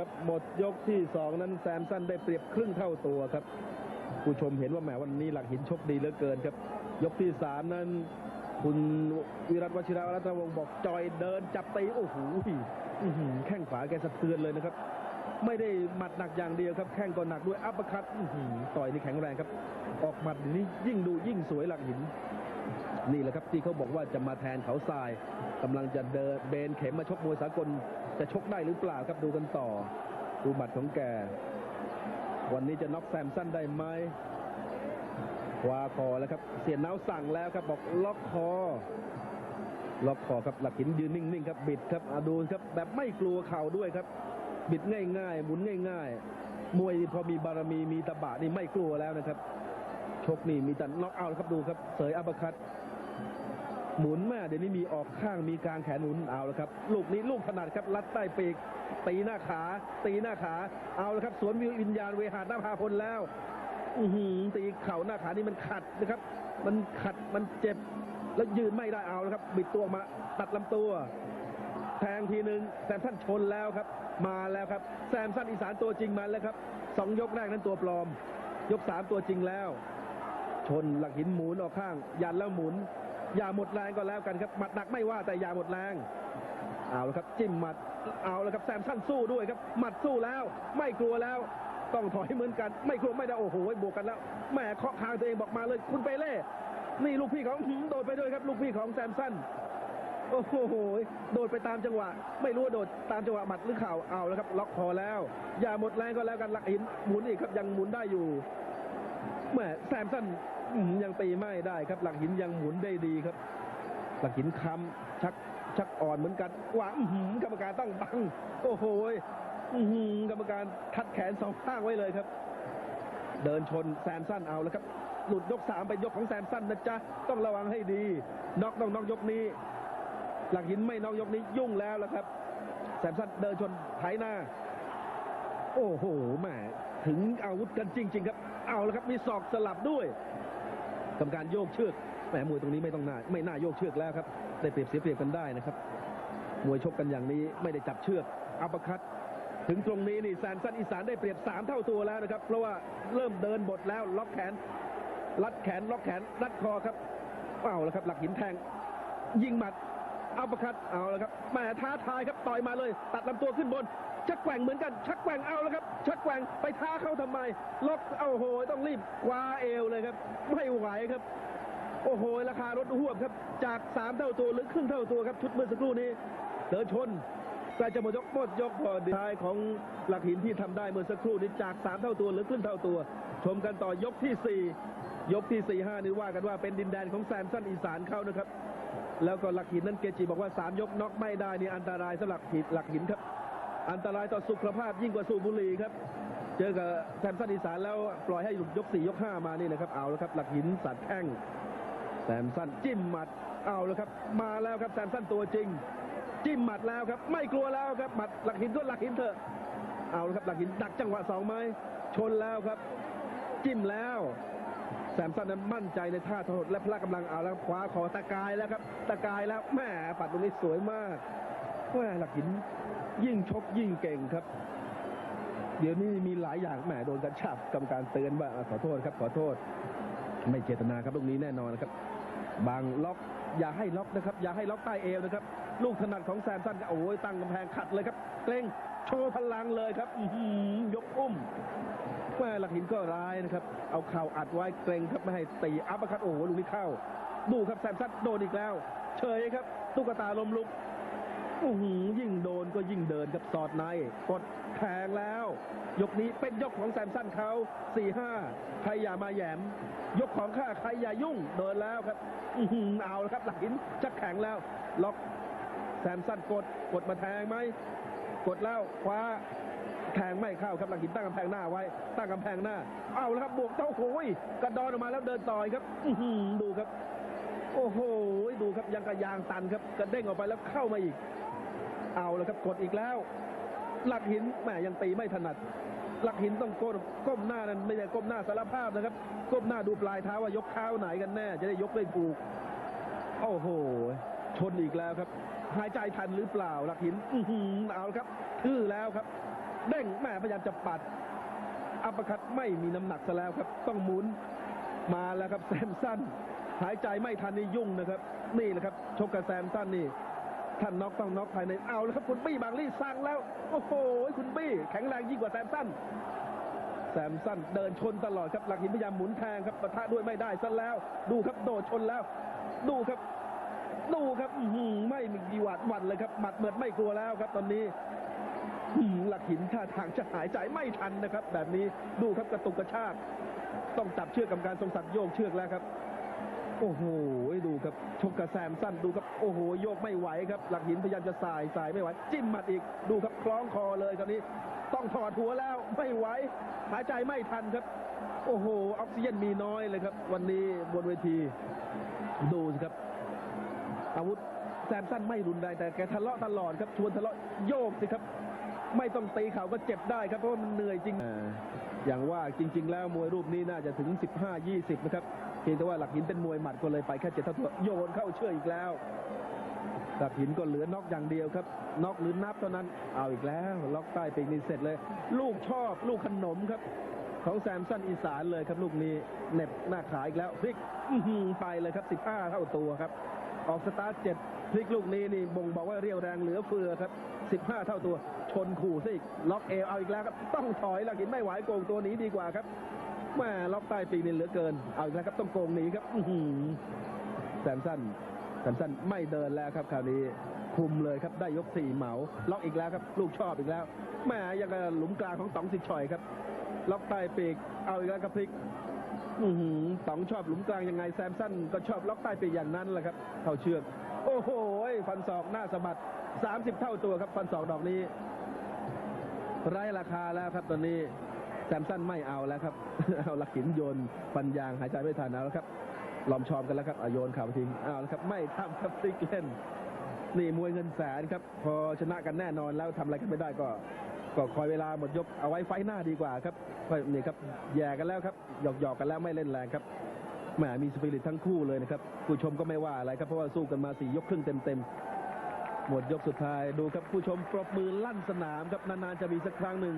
ครับหมดยกที่สองนั้นแซมสันได้เปรียบครึ่งเท่าตัวครับ ผู้ชมเห็นว่าแหมวันนี้หลักหินชกดีเหลือเกินครับ ยกที่สามนั้น คุณวิรัตวชิระรัตนวงศ์บอกจอยเดินจับตีโอ้โหอื้อหือแข้งขวาแกสะเทือนเลยนะครับ ไม่ได้หมัดหนักอย่างเดียวครับ แข้งก็หนักด้วยอัปคัตอื้อหือต่อยนี่แข็งแรงครับ ออกหมัดนี่ยิ่งดูยิ่งสวยหลักหิน นี่แหละครับที่เขาบอกว่าจะมาแทนเขาทรายกำลังจะเดินเบนเข็มมาชกมวยสากลจะชกได้หรือเปล่าครับดูกันต่อ ดูบัตรของแก วันนี้จะน็อกแซมสั้นได้ไหมคว้าคอแล้วครับ เสียนเนาสั่งแล้วครับบอกล็อกคอล็อกคอครับหลักหินยืนนิ่งๆครับบิดครับอดูครับแบบไม่กลัวเข่าด้วยครับ บิดง่ายๆหมุนง่าย ๆ มวยพอมีบารมีมีตะบะนี่ไม่กลัวแล้วนะครับชกนี่มีแต่น็อกเอาครับดูครับเสยอัปคัต หมุนแม่เดี๋ยวนี้มีออกข้างมีกลางแขนหมุนเอาแล้วครับ ลูกนี้ลูกถนัดครับลัดใต้ปีกตีหน้าขา ตีหน้าขาเอาแล้วครับ สวนวิญญาณเวหาหน้าพาพลแล้ว อือหือตีเข่าหน้าขานี่มันขัดนะครับ มันขัดมันเจ็บแล้วยืนไม่ได้เอาแล้วครับ บิดตัวมาตัดลำตัว แทงทีหนึ่งแซมสันชนแล้วครับ มาแล้วครับ แซมสันอีสานตัวจริงมาแล้วครับสองยกแรกนั้นตัวปลอม ยกสามตัวจริงแล้ว ชนหลักหินหมุนออกข้าง ยันแล้วหมุน อย่าหมดแรงก็แล้วกันครับหมัดหนักไม่ว่าแต่อย่าหมดแรงเอาแล้วครับจิ้มหมัดเอาแล้วครับแซมสันสู้ด้วยครับหมัดสู้แล้ว ไม่กลัวแล้ว ต้องถอยเหมือนกัน ไม่กลัวไม่ได้โอ้โหบวกกันแล้วแหมเคาะคางตัวเองบอกมาเลย คุณเปเล่นี่ลูกพี่ของโดดไปด้วยครับลูกพี่ของแซมสันโอ้โหโดดไปตามจังหวะ ไม่รู้โดดตามจังหวะหมัดหรือเข่าเอาแล้วครับ ล็อกคอแล้ว อย่าหมดแรงก็แล้วกันหลักหินหมุนอีกครับยังหมุนได้อยู่แหมแซมสันอื้อหือ ยังตีไม่ได้ครับ หลักหินยังหมุนได้ดีครับ หลักหินคำชักชักอ่อนเหมือนกันหวามือกรรมการต้องบังโอ้โหกรรมการทัดแขนสองข้างไว้เลยครับ เดินชนแซมสันเอาแล้วครับ หลุดยกสามไปยกของแซมสันนะจ๊ะต้องระวังให้ดีน็อกต้องน็อกยกนี้ หลักหินไม่น็อกยกนี้ยุ่งแล้วละครับ แซมสันเดินชนไถหน้า โอ้โหแหมถึงอาวุธกันจริง ๆ ครับ เอาแล้วครับมีศอกสลับด้วย กรรมการโยกเชือกแหมมวยตรงนี้ไม่ต้องน่าไม่น่าโยกเชือกแล้วครับได้เปรียบเสียเปรียบกันได้นะครับมวยชกกันอย่างนี้ไม่ได้จับเชือกอัปเปร์คัตถึงตรงนี้นี่แซมสันอีสานได้เปรียบสามเท่าตัวแล้วนะครับ เพราะว่าเริ่มเดินบทแล้วล็อกแขนรัดแขนล็อกแขนรัดคอครับเอาแล้วครับ หลักหินแทง ยิงหมัดอัปเปร์คัตเอาแล้วครับแหมท้าทายครับต่อยมาเลย ตัดลำตัวขึ้นบน ชักแกว่งเหมือนกัน ชักแกว่งเอาแล้วครับ ชักแกว่งไปท้าเข้าทำไม ล็อกเอาโหต้องรีบคว้าเอวเลยครับ ไม่ไหวครับ โอ้โห ราคารถหวบครับ จากสามเท่าตัวหรือครึ่งเท่าตัวครับ ชุดเมื่อสักครู่นี้เดินชนใกล้จะหมดยกหมดยกพอดีท้ายของหลักหินที่ทำได้เมื่อสักครู่นี้จากสามเท่าตัวหรือครึ่งเท่าตัว ชมกันต่อยกที่สี่ยกที่สี่ห้านี่ว่ากันว่าเป็นดินแดนของแซมสันอีสานเข้านะครับแล้วก็หลักหินนั้นเกจิบอกว่าสามยกน็อกไม่ได้นี่อันตรายสำหรับหินหลักหินครับ อันตรายต่อสุขภาพยิ่งกว่าสูบบุหรี่ครับ เจอกับแซมสันอีสานแล้วปล่อยให้ยกสี่ยกห้ามานี่นะครับ เอาแล้วครับ หลักหินสัตว์แข้งแซมสันจิ้มหมัดเอาแล้วครับ มาแล้วครับแซมสันตัวจริง จิ้มหมัดแล้วครับ ไม่กลัวแล้วครับหมัดหลักหินก็หลักหินเถอะเอาแล้วครับหลักหินดักจังหวะสองไม้ชนแล้วครับ จิ้มแล้วแซมสันนั้นมั่นใจในท่าทดและพละกำลังเอาแล้วครับขวาคอตะกายแล้วครับ ตะกายแล้วแม่ปัดตรงนี้สวยมากแหม่หลักหิน ยิ่งชกยิ่งเก่งครับ เดี๋ยวนี้มีหลายอย่างแหมโดนกระชับกรรมการเตือนว่าขอโทษครับ ขอโทษ ไม่เจตนาครับลูกนี้แน่นอนนะครับ บางล็อกอย่าให้ล็อกนะครับ อย่าให้ล็อกใต้เอวนะครับ ลูกถนัดของแซมสันก็โอ้ยตั้งกำแพงขัดเลยครับ เกรงโชว์พลังเลยครับยกอุ้มแม่หลักหินก็ร้ายนะครับ เอาเข่าอัดไว้เกรงครับไม่ให้ตีอัปปอร์คัตโอ้โหลูกนี้เข้า ดูครับแซมสันโดนอีกแล้ว เฉยครับ ตุ๊กตาลมลุก โอ้โหยิ่งโดนก็ยิ่งเดินกับสอดใน กดแทงแล้ว ยกนี้เป็นยกของแซมสันเขาสี่ห้าใครอย่ามาแยม ยกของข้าใครอย่ายุ่งเดินแล้วครับอื้อหือเอาแล้วครับหลักหินชักแข็งแล้ว ล็อกแซมสันกดกดมาแทงไหมกดแล้วคว้าแทงไม่เข้าครับหลักหินตั้งกำแพงหน้าไว้ ตั้งกำแพงหน้า เอาแล้วครับบวกเต้าโหยกระดอนออกมาแล้วเดินต่อยครับ อื้หือดูครับ โอ้โหดูครับยังกระยางตันครับกระเด้งออกไปแล้วเข้ามาอีก แล้วครับกดอีกแล้ว หลักหินแหมยังตีไม่ถนัด หลักหินต้องก้มก้มหน้านั้นไม่ใช่ก้มหน้าสารภาพนะครับ ก้มหน้าดูปลายเท้าว่ายกเท้าไหนกันแน่ จะได้ยกได้ถูกโอ้โหชนอีกแล้วครับ หายใจทันหรือเปล่า หลักหินอือหือเอาครับทื่อแล้วครับเด้งแม่พยายามจะปัดอัปคัดไม่มีน้ำหนักซะแล้วครับ ต้องหมุนมาแล้วครับแซมสั้น หายใจไม่ทันนี่ยุ่งนะครับ นี่แหละครับชกกับแซมสั้นนี่ ท่านน็อกต้องน็อกภายในเอาแล้วครับคุณบี้บางลี่สั่งแล้ว โอ้โห คุณบี้แข็งแรงยิ่งกว่าแซมสันแซมสันเดินชนตลอดครับหลักหินพยายามหมุนแทงครับปะทะด้วยไม่ได้ซะแล้ว ดูครับโดดชนแล้ว ดูครับ ดูครับอื้อหือไม่มีหวัดหวันเลยครับหมัดเหมือดไม่กลัวแล้วครับ ตอนนี้หือหลักหินท่าทางจะหายใจไม่ทันนะครับ แบบนี้ดูครับกระตุกกระชากต้องจับเชือกกรรมการทรงศักดิ์โยกเชือกแล้วครับ โอ้โหดูครับชกกระแซมสั้นดูครับโอ้โหโยกไม่ไหวครับ หลักหินพยายามจะสายสายไม่ไหวจิ้มหมัดอีกดูครับคล้องคอเลยคราวนี้ต้องถอดหัวแล้วไม่ไหวหายใจไม่ทันครับ โอ้โหออกซิเจนมีน้อยเลยครับ วันนี้บนเวที ดูสิครับ อาวุธแซมสั้นไม่รุนแรงแต่แกทะเลาะตลอดครับชวนทะเลาะโยกสิครับ ไม่ต้องตีเข่าก็เจ็บได้ครับเพราะว่ามันเหนื่อยจริงอย่างว่าจริง ๆ แล้วมวยรูปนี้น่าจะถึง 15-20 นะครับ เพียงแต่ว่าหลักหินเป็นมวยหมัดก็เลยไปแค่เจ็ดเท่าตัวโยนเข้าเชื่ออีกแล้ว หลักหินก็เหลือน็อกอย่างเดียวครับน็อกหรือนับเท่านั้นเอาอีกแล้ว ล็อกใต้ปีกนี่เสร็จเลย ลูกชอบลูกขนมครับ ของแซมสันอีสานเลยครับลูกนี้เน็บหน้าขาอีกแล้วพลิกไปเลยครับ 15 เท่าตัวครับ ออกสตาร์ทเจ็ดพลิกลูกนี้นี่บ่งบอกว่าเรียวแรงเหลือเฟือครับ 15 เท่าตัว ชนขู่ซะอีกล็อกเอวเอาอีกแล้วครับ ต้องถอยหลักหินไม่ไหวโกงตัวหนีดีกว่าครับ แม่ล็อกใต้ปีกนี่เหลือเกิน เอาอีกแล้วครับต้องโกงหนีครับอืแซมสันแซมสันไม่เดินแล้วครับคราวนี้คุมเลยครับได้ยกสี่เหมาล็อกอีกแล้วครับลูกชอบอีกแล้วแม่ยังกับหลุมกลางของต๋องสิทธิชอยครับ ล็อกใต้ปีกเอาอีกแล้วครับพลิกอือหือต๋องชอบหลุมกลางยังไงแซมสันก็ชอบล็อกใต้ปีกอย่างนั้นแหละครับเข้าเชือกโอ้โหฟันศอกหน้าสะบัด30 เท่าตัวครับฟันศอกดอกนี้ไร้ราคาแล้วครับตอนนี้ ซมสันไม่เอาแล้วครับ เอาหลักหินโยนฟันยางหายใจไม่ทันเอาแล้วครับ ลอมชอมกันแล้วครับอโยนข่าวทิ้งเอาแล้วครับ ไม่ทำครับพลิกเล่นนี่มวยเงินแสนครับ พอชนะกันแน่นอนแล้วทำอะไรกันไม่ได้ก็ ก็คอยเวลาหมดยกเอาไว้ไฟหน้าดีกว่าครับนี่ครับแย่กันแล้วครับหยอกหยอกกันแล้วไม่เล่นแรงครับแหมมีสปิริตทั้งคู่เลยนะครับผู้ชมก็ไม่ว่าอะไรครับเพราะว่าสู้กันมาสี่ยกครึ่งเต็มๆหมดยกสุดท้ายดูครับผู้ชมปรบมือลั่นสนามครับนานๆจะมีสักครั้งหนึ่ง